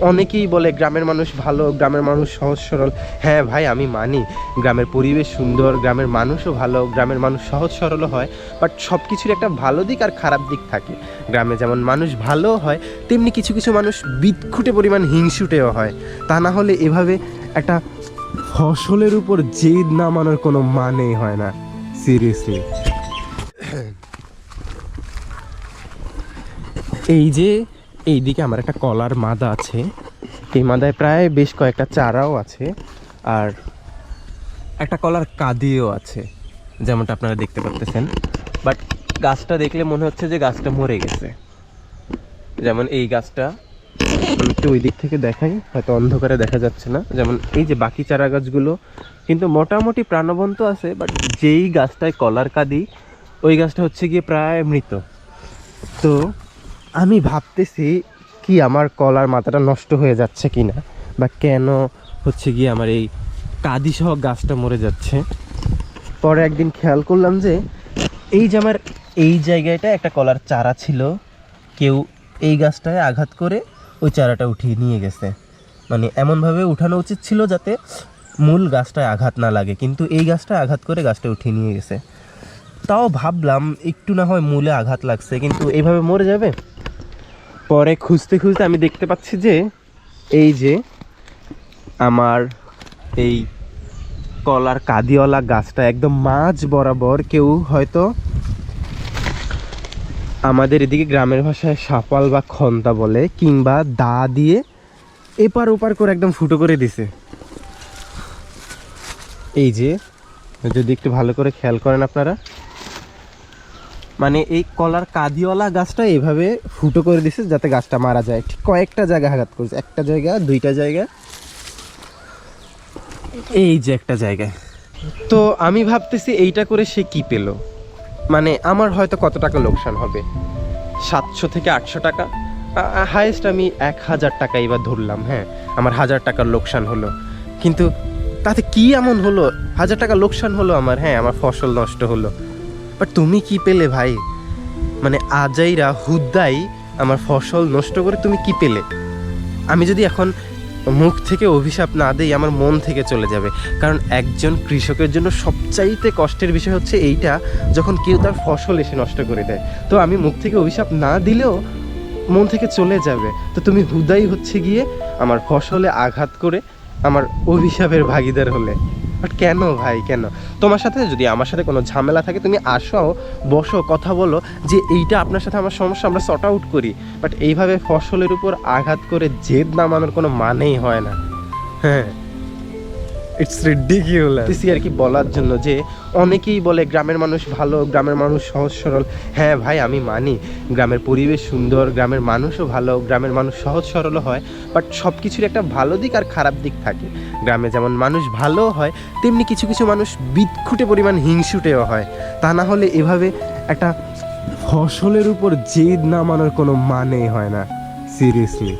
অনেকেই বলে গ্রামের মানুষ ভালো, গ্রামের মানুষ সহজ, সরল। হ্যাঁ ভাই, আমি মানি। গ্রামের পরিবেশ সুন্দর, গ্রামের মানুষও ভালো, গ্রামের মানুষ সহজ, সরলও হয় বাট সব কিছুর একটা ভালো দিক আর খারাপ দিক থাকে। গ্রামে যেমন মানুষ ভালো হয়, তেমনি কিছু কিছু মানুষ বিদখুটে পরিমাণ হিংসুটেও হয়। তা না হলে এভাবে একটা ফসলের উপর জেদ না মানার কোনো মানেই হয় না। সিরিয়াসলি এই যে এই দিকে আমার একটা কলার মাদা আছে। এই মাদায় প্রায় বেশ কয়েকটা চারাও আছে আর একটা কলার কাদিও আছে, যেমনটা আপনারা দেখতে পাচ্ছেন। বাট গাছটা দেখলে মনে হচ্ছে যে গাছটা মরে গেছে। যেমন এই গাছটা একটু ওই দিক থেকে দেখাই, হয়তো অন্ধকারে দেখা যাচ্ছে না। যেমন এই যে বাকি চারা গাছগুলো, কিন্তু মোটামুটি প্রাণবন্ত আছে, বাট যেই গাছটায় কলার কাদি, ওই গাছটা হচ্ছে গিয়ে প্রায় মৃত। তো আমি ভাবতেছি কি আমার কলার মাথাটা নষ্ট হয়ে যাচ্ছে কি না বা কেন হচ্ছে গিয়ে আমার এই কাদি সহ গাছটা মরে যাচ্ছে। পরে একদিন খেয়াল করলাম যে এই যে আমার এই জায়গাটা একটা কলার চারা ছিল, কেউ এই গাছটায় আঘাত করে ওই চারাটা উঠিয়ে নিয়ে গেছে। মানে এমনভাবে উঠানো উচিত ছিল যাতে মূল গাছটায় আঘাত না লাগে, কিন্তু এই গাছটায় আঘাত করে গাছটা উঠিয়ে নিয়ে গেছে। তাও ভাবলাম একটু না হয় মূলে আঘাত লাগছে, কিন্তু এইভাবে মরে যাবে? পরে খুঁজতে খুঁজতে আমি দেখতে পাচ্ছি যে এই যে আমার এই কলার কাদিওয়ালা গাছটা একদম মাঝ বরাবর কেউ হয়তো আমাদের এদিকে গ্রামের ভাষায় সাপাল বা খন্তা বলে কিংবা দা দিয়ে এপার ওপার করে একদম ফুটো করে দিছে। এই যে, যদি একটু ভালো করে খেয়াল করেন আপনারা। মানে এই কলার কাদিওয়ালা গাছটা এভাবে ফুটো করে দিছে যাতে গাছটা মারা যায়। ঠিক কয়েকটা জায়গা আঘাত করেছে। একটা জায়গা, দুইটা জায়গা। এই যে একটা জায়গায় তো আমি ভাবতেছি এইটা করে সে কি পেল? মানে আমার হয়তো কত টাকা লোকসান হবে? সাতশো থেকে আটশো টাকা? হায়েস্ট আমি এক হাজার টাকা এবার ধরলাম হ্যাঁ। আমার হাজার টাকার লোকসান হলো। কিন্তু তাতে কি এমন হলো? হাজার টাকা লোকসান হলো আমার হ্যাঁ আমার ফসল নষ্ট হলো। বাট তুমি কি পেলে ভাই? মানে আজাইরা, হুদ্দাই আমার ফসল নষ্ট করে তুমি কি পেলে? আমি যদি এখন মুখ থেকে অভিশাপ না দেই, আমার মন থেকে চলে যাবে। কারণ একজন কৃষকের জন্য সবচাইতে কষ্টের বিষয় হচ্ছে এইটা, যখন কেউ তার ফসল এসে নষ্ট করে দেয়। তো আমি মুখ থেকে অভিশাপ না দিলেও মন থেকে চলে যাবে। তো তুমি হুদাই হচ্ছে গিয়ে আমার ফসলে আঘাত করে আমার অভিশাপের ভাগিদার হলে। বাট কেন ভাই, কেন? তোমার সাথে যদি আমার সাথে কোনো ঝামেলা থাকে, তুমি আসো, বসো, কথা বলো যে এইটা আপনার সাথে আমার সমস্যা, আমরা সর্ট আউট করি। বাট এইভাবে ফসলের উপর আঘাত করে জেদ নামানোর কোনো মানেই হয় না। হ্যাঁ। ইটস রিডিকিউলাস আর কি বলার জন্য যে অনেকেই বলে গ্রামের মানুষ ভালো, গ্রামের মানুষ সহজ, সরল। হ্যাঁ ভাই, আমি মানি। গ্রামের পরিবেশ সুন্দর, গ্রামের মানুষও ভালো, গ্রামের মানুষ সহজ, সরলও হয় বাট সব কিছুর একটা ভালো দিক আর খারাপ দিক থাকে। গ্রামে যেমন মানুষ ভালো হয়, তেমনি কিছু কিছু মানুষ বিদখুটে পরিমাণ হিংসুটেও হয়। তা না হলে এভাবে একটা ফসলের উপর জেদ না মানার কোনো মানেই হয় না। সিরিয়াসলি